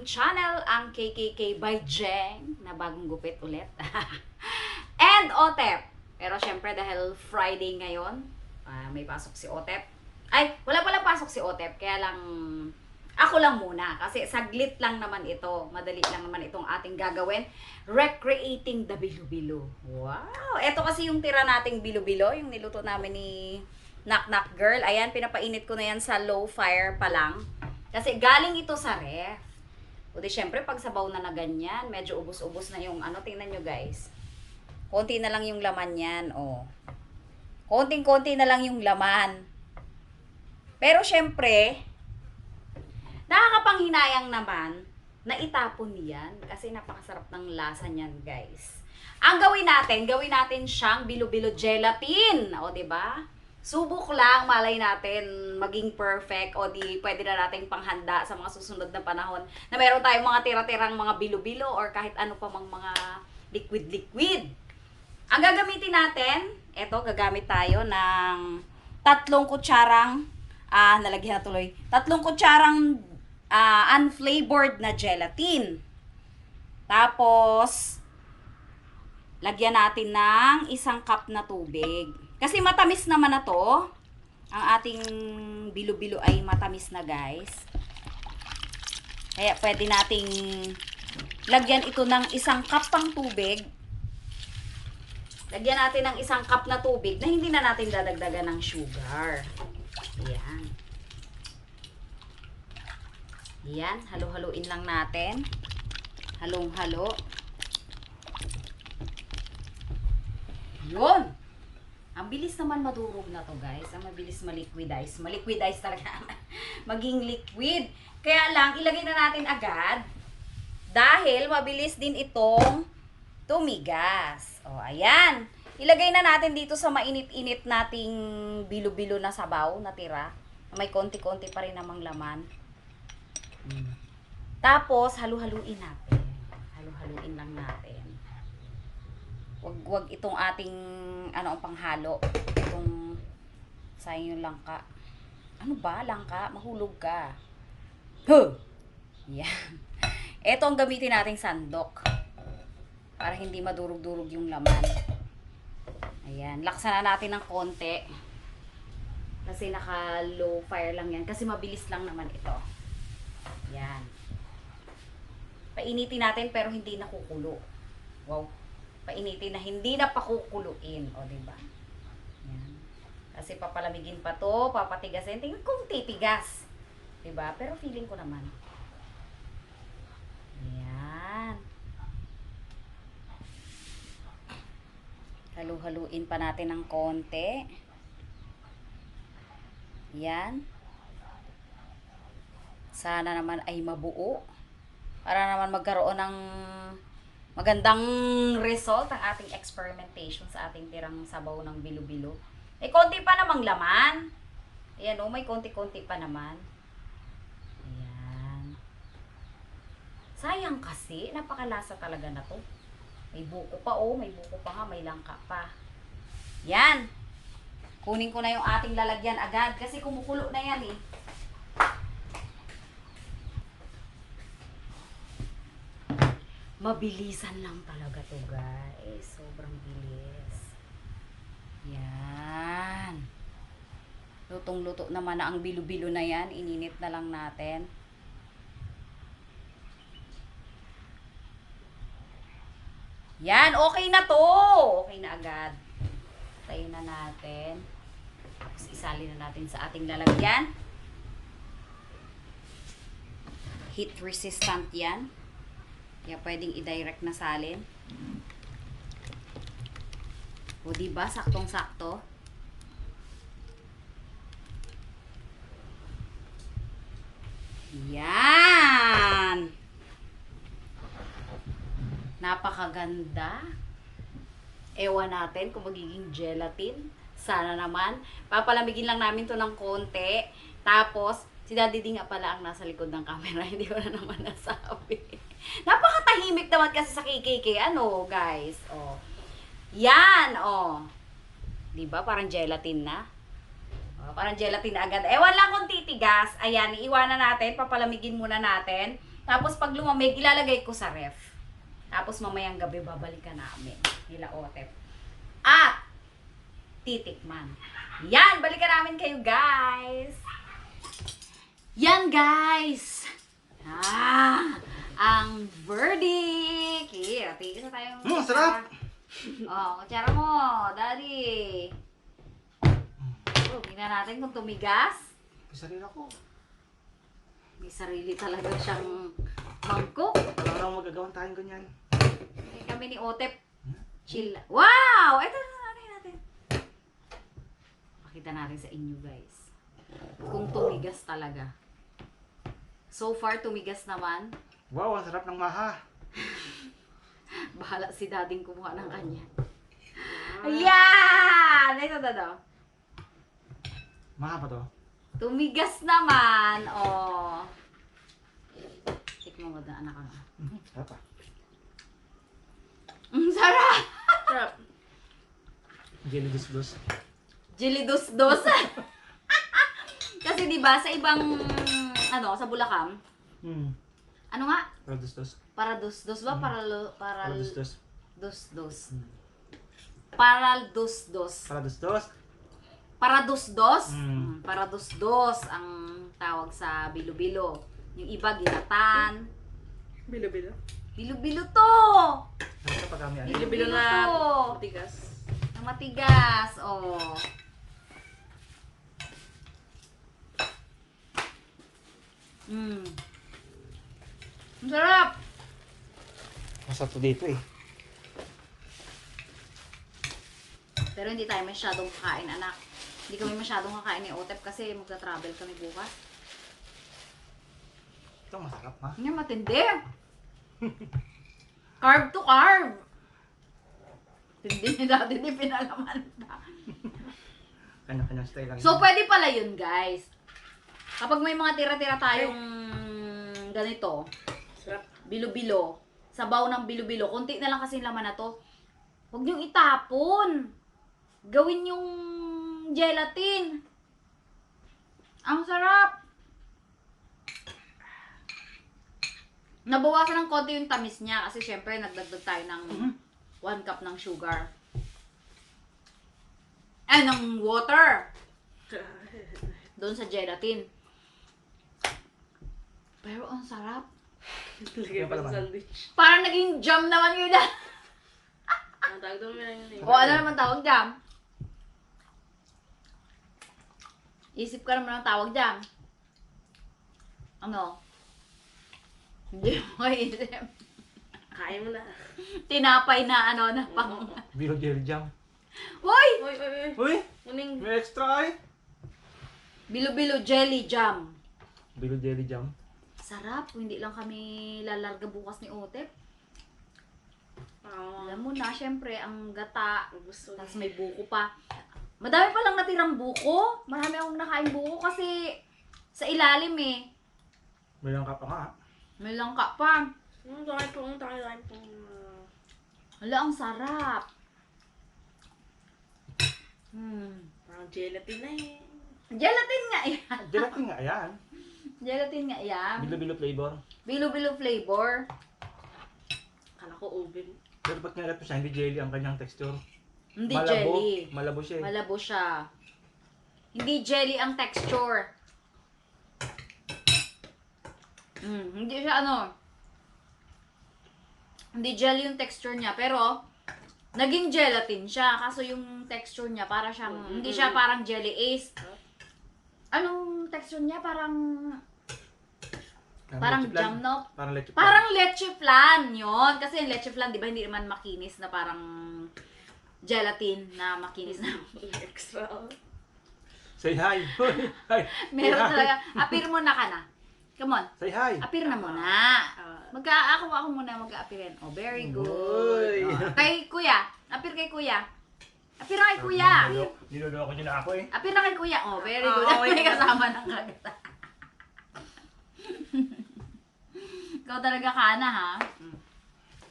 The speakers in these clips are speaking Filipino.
aking channel, ang KKK by Jeng, na bagong gupit ulit. And Otep. Pero syempre dahil Friday ngayon, ah, may pasok si Otep. Ay, wala pala pasok si Otep, kaya lang ako lang muna. Kasi saglit lang naman ito. Madali lang naman itong ating gagawin. Recreating the Bilo-Bilo. Wow! Ito kasi yung tira nating Bilo-Bilo, yung niluto namin ni Knock Knock Girl. Ayan, pinapainit ko na yan sa low fire pa lang. Kasi galing ito sa ref. O di syempre, pag sabaw na na ganyan, medyo ubos-ubos na yung ano, tingnan nyo guys. Konti na lang yung laman yan, oh. Konting-konti na lang yung laman. Pero syempre, nakakapanghinayang naman na itapon yan kasi napakasarap ng lasa niyan, guys. Ang gawin natin, gawin natin siyang bilo-bilo gelatin. O, ba? Subok lang, malay natin maging perfect o di pwede na nating panghanda sa mga susunod na panahon na meron tayong mga tira-tirang mga bilo-bilo or kahit ano pa mang mga liquid-liquid. Ang gagamitin natin, eto, gagamit tayo ng tatlong kutsarang, ah, nalagyan na tuloy, tatlong kutsarang ah, unflavored na gelatin. Tapos, lagyan natin ng isang cup na tubig. Kasi matamis naman na to. Ang ating bilo-bilo ay matamis na, guys. Kaya pwede nating lagyan ito ng isang cup pang tubig. Lagyan natin ng isang cup na tubig na hindi na natin dadagdagan ng sugar. Ayan. Ayan, halo-haloin lang natin. Halong-halo. Yun! Ang bilis naman madurog na to guys. Ang mabilis maliquidize. Maliquidize talaga. Maging liquid. Kaya lang, ilagay na natin agad. Dahil mabilis din itong tumigas. O, ayan. Ilagay na natin dito sa mainit-init nating bilo-bilo na sabaw na tira. May konti-konti pa rin namang laman. Mm. Tapos, halu-haluin natin. Halu-haluin lang natin. Wag wag itong ating ano ang panghalo. Itong sayang yung langka. Ano ba langka? Mahulog ka. Huh! Yan. Ito ang gamitin nating sandok. Para hindi madurog-durog yung laman. Ayan. Laksan na natin ng konti. Kasi naka low fire lang yan. Kasi mabilis lang naman ito. Yan. Painitin natin pero hindi nakukulo. Wow. Painitin na hindi na pakukuluin. O, di ba? Yan. Kasi papalamigin pa to, papatigasin. Tingnan kung titigas. Di ba? Pero feeling ko naman. Yan. Halu-haluin pa natin ng konti. Yan. Sana naman ay mabuo. Para naman magkaroon ng magandang result ang ating experimentation sa ating tirang sabaw ng bilo-bilo. Eh, konti pa namang laman. Ayan o, may konti-konti pa naman. Ayan. Sayang kasi, napakalasa talaga na to. May buko pa oh, may buko pa nga, may langka pa. Yan. Kunin ko na yung ating lalagyan agad kasi kumukulo na yan eh. Mabilisan lang talaga to guys. Sobrang bilis. Yan. Lutong-luto naman na ang bilo-bilo na yan. Ininit na lang natin. Yan, okay na to. Okay na agad. Tayo na natin. Tapos isali na natin sa ating lalagyan. Heat resistant yan. Kaya pwedeng i-direct na salin. O di ba saktong-sakto? Yan. Napakaganda. Ewan natin kung magiging gelatin. Sana naman. Papalamigin lang namin to ng konti. Tapos, si Daddy D nga pala ang nasa likod ng camera. Hindi ko na naman nasabi. Napakatahimik naman kasi sa KKK. Ano, guys? Oh. Yan, oh. 'Di ba Parang gelatin na. Oh, parang gelatin na agad. Ewan lang kung titigas. Ayan, iiwanan natin. Papalamigin muna natin. Tapos pag lumamig, ilalagay ko sa ref. Tapos mamayang gabi babalikan namin. Nila Otep. At titikman. Yan, balikan namin kayo guys. Yan guys. Ah, ang verdict. Here, tigil na tayo. Mm, sarap. Oh, kutsara mo, daddy. Oh, tingnan natin kung tumigas. Sarili ako. May sarili talaga siyang mangkok. Wala namang magagawang tayong ganyan. Eh, kami ni Otep. Chill. Wow! Ito na ano natin. Pakita natin sa inyo guys. Kung tumigas talaga. So far, tumigas naman. Wow, ang sarap ng maha. Bahala si dading kumuha ng kanya. Ayan! Ito na daw. Maha pa to? Tumigas naman. Oh. Tikmo mo na anak ka. Mhm, Sarap ah. Ang sarap! Sarap. Jelly dos Jelly dos-dos. Kasi 'di ba sa ibang ano, sa Bulacan, Hmm. ano nga? Para dos dos. Para dos-dos ba? Para lo- para Para dos dos. dos-dos. Hmm. Para dos-dos. Para dos dos. Para dos-dos. Mm. Mm, Para dos-dos ang tawag sa bilo-bilo. Yung iba ginatan. Bilo-bilo. Bilo-bilo to. Sarap sa pagkami ano. Bilo-bilo na Bilo-bilo. matigas. Na matigas. Oh. Mm. Ang sarap. Masarap to dito eh. Pero hindi tayo masyadong kakain, anak. Hindi kami masyadong kakain ni Otep kasi magta-travel kami bukas. Ito masarap ha. Nga matindi. carb to carb. Hindi ni dati ni pinalaman pa. Kanya-kanyang style lang. So, pwede pala yun, guys. Kapag may mga tira-tira tayong ganito, Sarap. bilo-bilo, sabaw ng bilo-bilo, konti na lang kasi laman na to, huwag niyong itapon. Gawin yung gelatin. Ang sarap. Nabawasan ng konti yung tamis niya kasi syempre nagdagdag tayo ng Mhm. 1 cup ng sugar. Eh, ng water. Doon sa gelatin. Pero ang sarap. Lagay pa sa pala sandwich. Parang naging jam naman yun. ah. Ang tawag doon yun eh. o ano naman tawag jam? Isip ka naman ang tawag jam. Ano? Hindi mo isip. Kain mo na. Tinapay na ano na pang... Bilo jelly jam. Hoy! Uy, uy, uy. Uy! Muning. May extra ay! Bilo-bilo jelly jam. Bilo jelly jam. Sarap. Kung hindi lang kami lalarga bukas ni Otep. Ah, Alam mo na, syempre, ang gata, gusto. Tapos may buko pa. Madami pa lang natirang buko. Marami akong nakain buko kasi sa ilalim eh. May lang ka pa nga. May langka pa. Ang tayo po, ang tayo po. Hala, ang sarap. Hmm. Parang gelatin na eh. Gelatin nga yan. Gelatin nga yan. Gelatin nga yan. Bilo-bilo flavor. Bilo-bilo flavor. Kala ko oven. Pero ba't nga mo siya, hindi jelly ang kanyang texture. Hindi Malabo. jelly. Malabo siya eh. Malabo siya. Hindi jelly ang texture. Hmm, hindi siya ano. Hindi jelly yung texture niya, pero naging gelatin siya. Kaso yung texture niya para siyang Mm, hindi mm, siya mm. parang jelly ace. Anong texture niya? Parang parang jam no? Parang leche plan. Parang leche flan yun. Kasi yung leche flan, di ba, hindi naman makinis na parang gelatin na makinis na. Extra. oh. Say hi. hi. Meron Say hi. talaga. Appear mo na ka na. Come on. Say hi. Appear na muna. Ah, Magka ako ako muna mag-appearin. Oh, very good. Uy. Oh. Kay kuya. Appear kay kuya. Appear na kay kuya. Niloloko niyo na ako eh. Appear na kay kuya. Oh, very Ah, good. okay. May kasama ng kagata. Ikaw talaga ka na ha.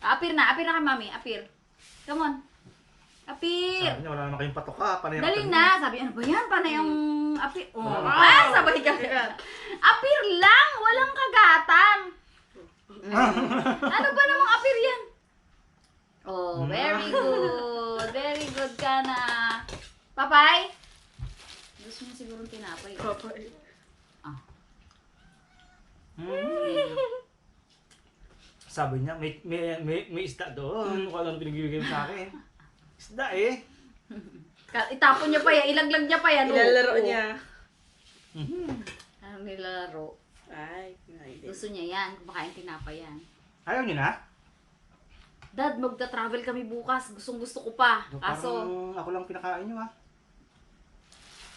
Appear na. Appear na kay mami. Appear. Come on. Appear. Sabi niya, wala naman kayong patoka. Panay Dali na. Sabi, ano ba yan? Paano yung appear? Oh, Wow. ah, sabay ka. Appear lang. Walang kagatan. ano ba namang apir yan? Oh, very good. Very good ka na. Papay? Gusto mo siguro tinapay. Papa. Hmm. Sabi niya, may, may, may, may isda doon. Kung ano pinagbibigay mo sa akin. Isda eh. Ka- Itapon niya pa yan. Ilaglag niya pa yan. oh. Ilalaro Oh. niya. Mhm. Anong nilalaro? Ay, hindi. Gusto niya yan. Kumakain tinapay yan. Ayaw niyo na? Dad, magta-travel kami bukas. Gustong gusto ko pa. Kaso, Parang ako lang pinakain niyo ah.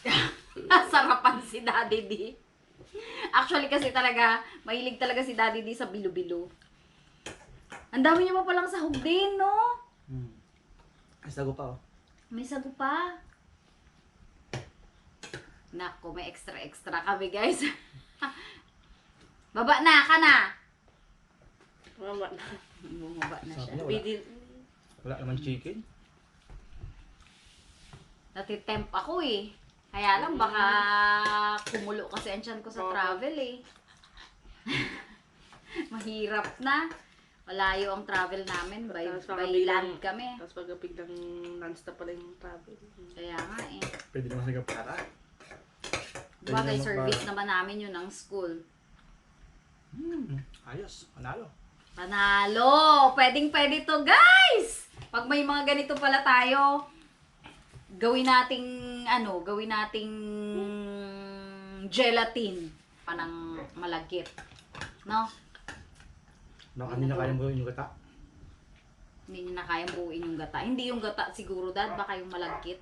sarapan si Daddy D. Actually kasi talaga, mahilig talaga si Daddy D sa bilo-bilo. Ang dami niya pa palang sahog din, no? Hmm. Ay, sago pa oh. May sago pa. Nako, may extra-extra kami, guys. Baba na, ka na. Mama na. Bumaba na siya. Sabi niya, wala, wala naman chicken. Natitemp ako eh. Kaya lang, baka kumulo kasi ang tiyan ko sa travel eh. Mahirap na. Malayo ang travel namin. By, Tapos by land kami. Tapos pag biglang non-stop pala yung travel. Kaya nga eh. Pwede naman sa kapara. Pwede Bagay naman service para- naman namin yun ng school. Hmm. Ayos. Manalo. Panalo! Pwedeng pwede to, guys! Pag may mga ganito pala tayo, gawin nating, ano, gawin nating gelatin. Panang malagkit. No? Baka hindi na kayang gawin yung gata. Hindi nyo na kayang buuin yung gata. Hindi yung gata siguro, dad. Baka yung malagkit.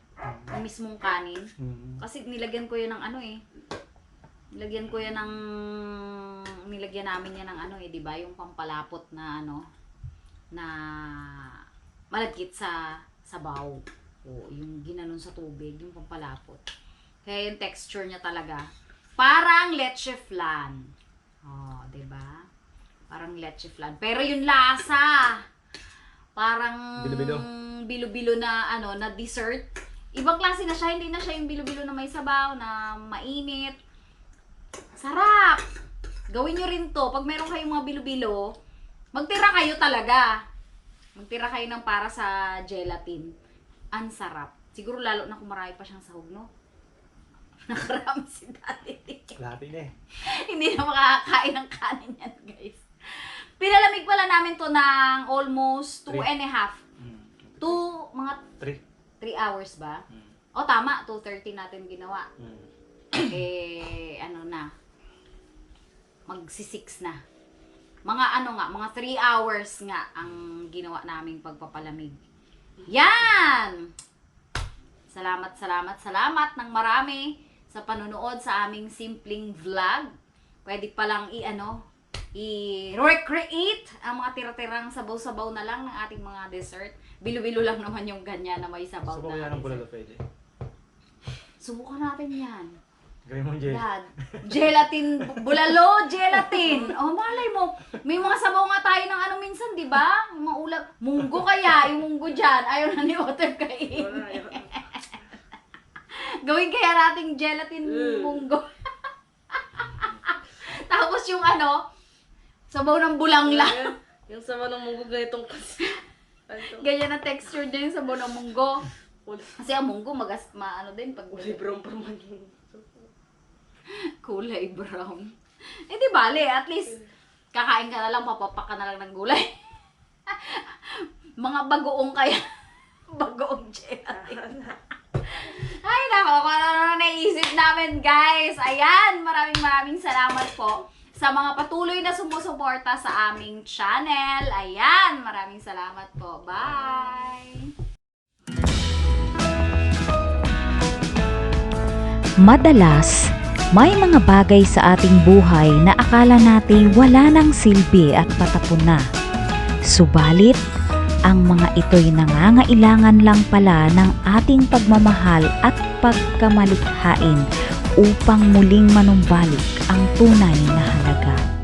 Yung mismong kanin. Hmm. Kasi nilagyan ko yan ng ano eh. Nilagyan ko yan ng... Nilagyan namin yan ng ano eh, di ba? Yung pampalapot na ano, na malagkit sa sabaw. O yung ginanon sa tubig, yung pampalapot. Kaya yung texture niya talaga, parang leche flan. Oh, di ba? Parang leche flan. Pero yung lasa, parang Bilo-bilo. bilo-bilo na ano, na dessert. Ibang klase na siya, hindi na siya yung bilo-bilo na may sabaw, na mainit. Sarap! Gawin nyo rin to. Pag meron kayong mga bilo-bilo, magtira kayo talaga. Magtira kayo ng para sa gelatin. Ang sarap. Siguro lalo na kung marami pa siyang sahog, no? Nakarami si Daddy. Lahat yun eh. Hindi na makakakain ng kanin yan, guys. Pinalamig pala namin to ng almost two Three. and a half. Hmm. Two, mga Three. 3 hours ba? Hmm. O tama, 2.30 natin ginawa. Hmm. eh, ano na, magsi-6 na. Mga ano nga, mga 3 hours nga ang ginawa naming pagpapalamig. Yan! Salamat, salamat, salamat ng marami sa panunood sa aming simpleng vlog. Pwede palang i-ano, i-recreate ang mga tira-tirang sabaw-sabaw na lang ng ating mga dessert. Bilo-bilo lang naman yung ganyan na may sabaw ko na yan ng bulalo pwede. Subukan natin yan. Gawin mo, Jay. Dad, gelatin, bulalo, gelatin. Oh, malay mo, may mga sabaw nga tayo ng ano minsan, di ba? Mga ulam, munggo kaya, yung munggo dyan, ayaw na ni Otter kain. Gawin kaya nating gelatin Mm. munggo. Tapos yung ano, sabaw ng bulangla. Yung sama ng munggo ganitong kasi. Ganyan ang texture din yung sabaw ng munggo. Kasi ang munggo, magas, maano din pag kulay brown pa man kulay brown. Eh di bale, at least kakain ka na lang, papapak ka na lang ng gulay. Mga bagoong kaya. bagoong gelatin. Ay, nako, kung ano na naisip namin, guys. Ayan, maraming maraming salamat po sa mga patuloy na sumusuporta sa aming channel. Ayan, maraming salamat po. Bye! Madalas, may mga bagay sa ating buhay na akala natin wala nang silbi at patapon na. Subalit, ang mga ito'y nangangailangan lang pala ng ating pagmamahal at pagkamalikhain upang muling manumbalik ang tunay na halaga.